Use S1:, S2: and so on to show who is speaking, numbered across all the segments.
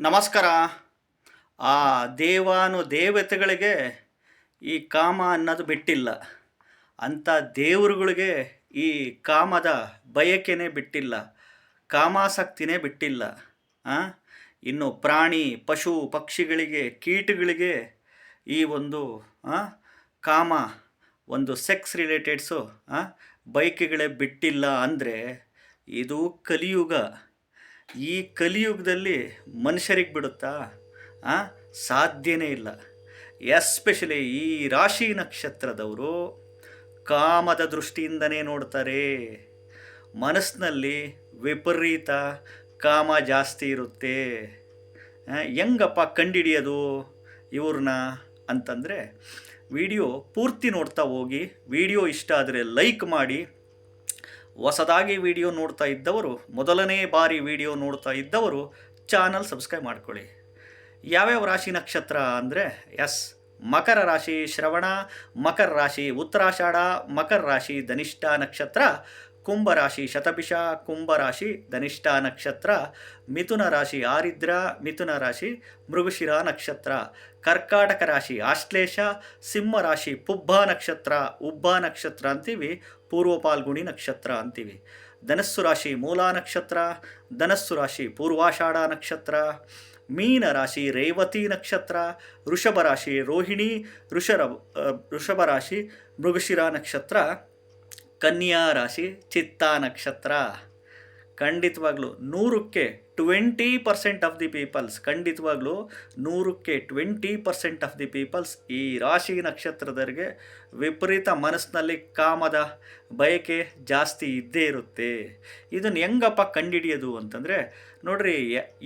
S1: ನಮಸ್ಕಾರ. ಆ ದೇವಾನು ದೇವತೆಗಳಿಗೆ ಈ ಕಾಮ ಅನ್ನೋದು ಬಿಟ್ಟಿಲ್ಲ. ಅಂಥ ದೇವರುಗಳಿಗೆ ಈ ಕಾಮದ ಬಯಕೆನೇ ಬಿಟ್ಟಿಲ್ಲ. ಕಾಮಾಸಕ್ತಿನೇ ಬಿಟ್ಟಿಲ್ಲ? ಇನ್ನು ಪ್ರಾಣಿ, ಪಶು, ಪಕ್ಷಿಗಳಿಗೆ, ಕೀಟಗಳಿಗೆ ಈ ಒಂದು ಕಾಮ ಒಂದು ಸೆಕ್ಸ್ ರಿಲೇಟೆಡ್ಸು ಬೈಕೆಗಳೇ ಬಿಟ್ಟಿಲ್ಲ ಅಂದರೆ ಇದು ಕಲಿಯುಗ. ಈ ಕಲಿಯುಗದಲ್ಲಿ ಮನುಷ್ಯರಿಗೆ ಬಿಡುತ್ತಾ? ಆ? ಸಾಧ್ಯನೇ ಇಲ್ಲ. ಎಸ್ಪೆಷಲಿ ಈ ರಾಶಿ ನಕ್ಷತ್ರದವರು ಕಾಮದ ದೃಷ್ಟಿಯಿಂದನೇ ನೋಡ್ತಾರೆ. ಮನಸ್ಸಿನಲ್ಲಿ ವಿಪರೀತ ಕಾಮ ಜಾಸ್ತಿ ಇರುತ್ತೆ. ಹೆಂಗಪ್ಪ ಕಂಡಿಡಿಯೋದು ಇವ್ರನ್ನ ಅಂತಂದರೆ, ವಿಡಿಯೋ ಪೂರ್ತಿ ನೋಡ್ತಾ ಹೋಗಿ, ವಿಡಿಯೋ ಇಷ್ಟ ಆದರೆ ಲೈಕ್ ಮಾಡಿ ಹೊಸದಾಗಿ ವಿಡಿಯೋ ನೋಡ್ತಾ ಇದ್ದವರು, ಮೊದಲನೇ ಬಾರಿ ವಿಡಿಯೋ ನೋಡ್ತಾ ಇದ್ದವರು ಚಾನಲ್ ಸಬ್ಸ್ಕ್ರೈಬ್ ಮಾಡ್ಕೊಳ್ಳಿ. ಯಾವ್ಯಾವ ರಾಶಿ ನಕ್ಷತ್ರ ಅಂದರೆ, ಎಸ್, ಮಕರ ರಾಶಿ ಶ್ರವಣ, ಮಕರ ರಾಶಿ ಉತ್ತರಾಷಾಢ, ಮಕರ ರಾಶಿ ಧನಿಷ್ಠ ನಕ್ಷತ್ರ, ಕುಂಭ ರಾಶಿ ಶತಭಿಷ ಕುಂಭ ರಾಶಿ ಧನಿಷ್ಠ ನಕ್ಷತ್ರ, ಮಿಥುನ ರಾಶಿ ಆರಿದ್ರ, ಮಿಥುನ ರಾಶಿ ಮೃಗಶಿರ ನಕ್ಷತ್ರ, ಕರ್ಕಾಟಕ ರಾಶಿ ಆಶ್ಲೇಷ, ಸಿಂಹ ರಾಶಿ ಪುಬ್ಬ ನಕ್ಷತ್ರ, ಉಬ್ಬ ನಕ್ಷತ್ರ ಅಂತೀವಿ. ಪೂರ್ವ ಪಾಲ್ಗುಣಿ ನಕ್ಷತ್ರ ಅಂತೀವಿ. ಧನಸ್ಸು ರಾಶಿ ಮೂಲಾ ನಕ್ಷತ್ರ, ಧನಸ್ಸು ರಾಶಿ ಪೂರ್ವಾಷಾಢ ನಕ್ಷತ್ರ, ಮೀನ ರಾಶಿ ರೇವತಿ ನಕ್ಷತ್ರ ಋಷಭ ರಾಶಿ ರೋಹಿಣಿ ಋಷರ ಋಷಭ ರಾಶಿ ಮೃಗಶಿರ ನಕ್ಷತ್ರ, ಕನ್ಯಾ ರಾಶಿ ಚಿತ್ತ ನಕ್ಷತ್ರ. ಖಂಡಿತವಾಗ್ಲೂ ನೂರಕ್ಕೆ twenty percent of the peoples, ಖಂಡಿತವಾಗ್ಲೂ ನೂರಕ್ಕೆ twenty percent of the peoples ಈ ರಾಶಿ ನಕ್ಷತ್ರದವರಿಗೆ ವಿಪರೀತ ಮನಸ್ಸಿನಲ್ಲಿ ಕಾಮದ ಬಯಕೆ ಜಾಸ್ತಿ ಇದ್ದೇ ಇರುತ್ತೆ. ಇದನ್ನು ಹೆಂಗಪ್ಪ ಕಂಡಿಡಿಯೋದು ಅಂತಂದರೆ, ನೋಡ್ರಿ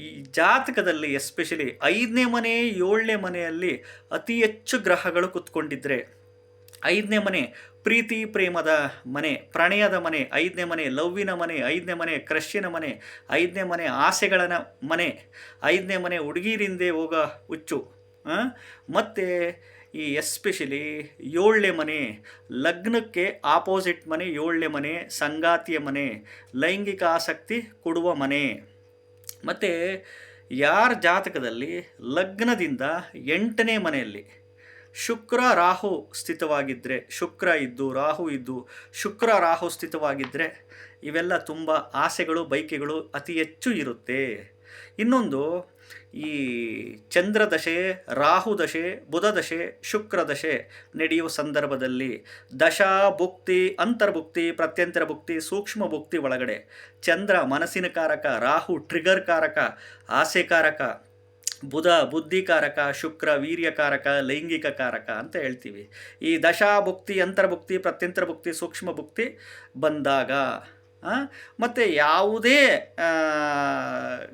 S1: ಈ ಜಾತಕದಲ್ಲಿ ಎಸ್ಪೆಷಲಿ ಐದನೇ ಮನೆ, ಏಳನೇ ಮನೆಯಲ್ಲಿ ಅತಿ ಹೆಚ್ಚು ಗ್ರಹಗಳು ಕುತ್ಕೊಂಡಿದ್ರೆ, ಐದನೇ ಮನೆ ಪ್ರೀತಿ ಪ್ರೇಮದ ಮನೆ, ಪ್ರಣಯದ ಮನೆ, ಐದನೇ ಮನೆ, ಲವ್ವಿನ ಮನೆ, ಐದನೇ ಮನೆ ಕ್ರಶ್ಯನ ಮನೆ, ಐದನೇ ಮನೆ ಆಸೆಗಳ ಮನೆ, ಐದನೇ ಮನೆ, ಹುಡುಗಿರಿಂದೆ ಹೋಗ ಹುಚ್ಚು ಮತ್ತು ಈ ಎಸ್ಪೆಷಲಿ ಏಳನೇ ಮನೆ, ಲಗ್ನಕ್ಕೆ ಆಪೋಸಿಟ್ ಮನೆ, ಏಳನೇ ಮನೆ, ಸಂಗಾತಿಯ ಮನೆ, ಲೈಂಗಿಕ ಆಸಕ್ತಿ ಕೊಡುವ ಮನೆ. ಮತ್ತು ಯಾರ ಜಾತಕದಲ್ಲಿ ಲಗ್ನದಿಂದ ಎಂಟನೇ ಮನೆಯಲ್ಲಿ ಶುಕ್ರ ರಾಹು ಸ್ಥಿತವಾಗಿದ್ದರೆ ಶುಕ್ರ ಇದ್ದು, ರಾಹು ಇದ್ದು, ಶುಕ್ರ ರಾಹು ಸ್ಥಿತವಾಗಿದ್ದರೆ ಇವೆಲ್ಲ ತುಂಬ ಆಸೆಗಳು ಬೈಕೆಗಳು ಅತಿ ಹೆಚ್ಚು ಇರುತ್ತೆ. ಇನ್ನೊಂದು, ಈ ಚಂದ್ರ ದಶೆ, ರಾಹು ದಶೆ, ಬುಧ ದಶೆ, ಶುಕ್ರ ದಶೆ ನಡೆಯುವ ಸಂದರ್ಭದಲ್ಲಿ ದಶಾ ಭುಕ್ತಿ, ಅಂತರ್ಭುಕ್ತಿ, ಪ್ರತ್ಯಂತರ ಭುಕ್ತಿ, ಸೂಕ್ಷ್ಮ ಭುಕ್ತಿ ಒಳಗಡೆ ಚಂದ್ರ ಮನಸ್ಸಿನ ಕಾರಕ, ರಾಹು ಟ್ರಿಗರ್ ಕಾರಕ, ಆಸೆ ಕಾರಕ ಬುಧ ಬುದ್ಧಿಕಾರಕ, ಶುಕ್ರ ವೀರ್ಯಕಾರಕ, ಲೈಂಗಿಕ ಕಾರಕ ಅಂತ ಹೇಳ್ತೀವಿ. ಈ ದಶಾಭುಕ್ತಿ, ಅಂತರ್ಭುಕ್ತಿ ಪ್ರತ್ಯಂತ್ರ ಭುಕ್ತಿ ಸೂಕ್ಷ್ಮ ಭುಕ್ತಿ ಬಂದಾಗ ಮತ್ತು ಯಾವುದೇ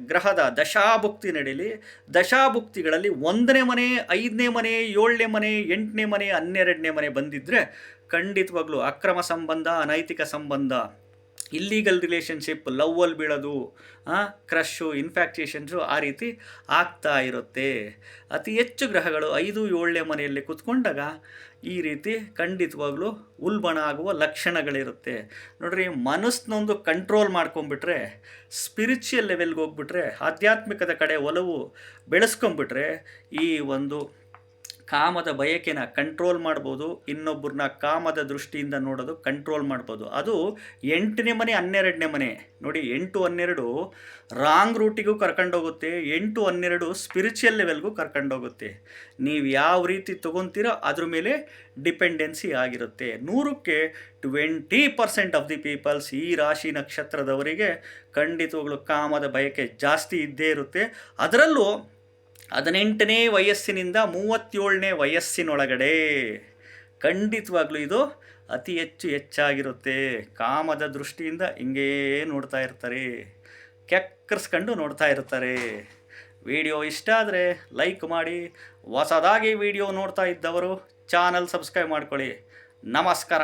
S1: ಗ್ರಹದ ದಶಾಭುಕ್ತಿ ನಡೀಲಿ, ದಶಾಭುಕ್ತಿಗಳಲ್ಲಿ ಒಂದನೇ ಮನೆ, ಐದನೇ ಮನೆ, ಏಳನೇ ಮನೆ, ಎಂಟನೇ ಮನೆ, ಹನ್ನೆರಡನೇ ಮನೆ ಬಂದಿದ್ದರೆ ಖಂಡಿತವಾಗ್ಲೂ ಅಕ್ರಮ ಸಂಬಂಧ, ಅನೈತಿಕ ಸಂಬಂಧ ಇಲ್ಲೀಗಲ್ ರಿಲೇಷನ್ಶಿಪ್ ಲವ್ವಲ್ಲಿ ಬೀಳೋದು ಕ್ರಶ್ಶು ಇನ್ಫ್ಯಾಕ್ಚುಯೇಷನ್ಸು ಆ ರೀತಿ ಆಗ್ತಾ ಇರುತ್ತೆ. ಅತಿ ಹೆಚ್ಚು ಗ್ರಹಗಳು ಐದು ಏಳನೇ ಮನೆಯಲ್ಲಿ ಕುತ್ಕೊಂಡಾಗ ಈ ರೀತಿ ಖಂಡಿತವಾಗ್ಲೂ ಉಲ್ಬಣ ಆಗುವ ಲಕ್ಷಣಗಳಿರುತ್ತೆ. ನೋಡ್ರಿ, ಮನಸ್ಸಿನೊಂದು ಕಂಟ್ರೋಲ್ ಮಾಡ್ಕೊಂಬಿಟ್ರೆ ಸ್ಪಿರಿಚುವಲ್ ಲೆವೆಲ್ಗೆ ಹೋಗ್ಬಿಟ್ರೆ, ಆಧ್ಯಾತ್ಮಿಕದ ಕಡೆ ಒಲವು ಬೆಳೆಸ್ಕೊಂಬಿಟ್ರೆ ಈ ಒಂದು ಕಾಮದ ಬಯಕೆನ ಕಂಟ್ರೋಲ್ ಮಾಡ್ಬೋದು ಇನ್ನೊಬ್ಬರನ್ನ ಕಾಮದ ದೃಷ್ಟಿಯಿಂದ ನೋಡೋದು ಕಂಟ್ರೋಲ್ ಮಾಡ್ಬೋದು. ಅದು ಎಂಟನೇ ಮನೆ, ಹನ್ನೆರಡನೇ ಮನೆ. ನೋಡಿ, ಎಂಟು, ಹನ್ನೆರಡು ರಾಂಗ್ ರೂಟಿಗೂ ಕರ್ಕೊಂಡೋಗುತ್ತೆ, ಎಂಟು, ಹನ್ನೆರಡು ಸ್ಪಿರಿಚುವಲ್ ಲೆವೆಲ್ಗೂ ಕರ್ಕೊಂಡೋಗುತ್ತೆ. ನೀವು ಯಾವ ರೀತಿ ತೊಗೊತೀರೋ ಅದ್ರ ಮೇಲೆ ಡಿಪೆಂಡೆನ್ಸಿ ಆಗಿರುತ್ತೆ. ನೂರಕ್ಕೆ twenty percent of the peoples ಈ ರಾಶಿ ನಕ್ಷತ್ರದವರಿಗೆ ಖಂಡಿತವಾಗ್ಲು ಕಾಮದ ಬಯಕೆ ಜಾಸ್ತಿ ಇದ್ದೇ ಇರುತ್ತೆ. ಅದರಲ್ಲೂ ಹದಿನೆಂಟನೇ ವಯಸ್ಸಿನಿಂದ ಮೂವತ್ತೇಳನೇ ವಯಸ್ಸಿನೊಳಗಡೆ ಖಂಡಿತವಾಗ್ಲೂ ಇದು ಅತಿ ಹೆಚ್ಚು ಹೆಚ್ಚಾಗಿರುತ್ತೆ. ಕಾಮದ ದೃಷ್ಟಿಯಿಂದ ಹಿಂಗೇ ನೋಡ್ತಾ ಇರ್ತಾರೆ. ಕೆಕ್ಕರ್ಸ್ಕೊಂಡು ನೋಡ್ತಾ ಇರ್ತಾರೆ. ವಿಡಿಯೋ ಇಷ್ಟ ಆದರೆ ಲೈಕ್ ಮಾಡಿ. ಹೊಸದಾಗಿ ವಿಡಿಯೋ ನೋಡ್ತಾ ಇದ್ದವರು ಚಾನಲ್ ಸಬ್ಸ್ಕ್ರೈಬ್ ಮಾಡ್ಕೊಳ್ಳಿ. ನಮಸ್ಕಾರ.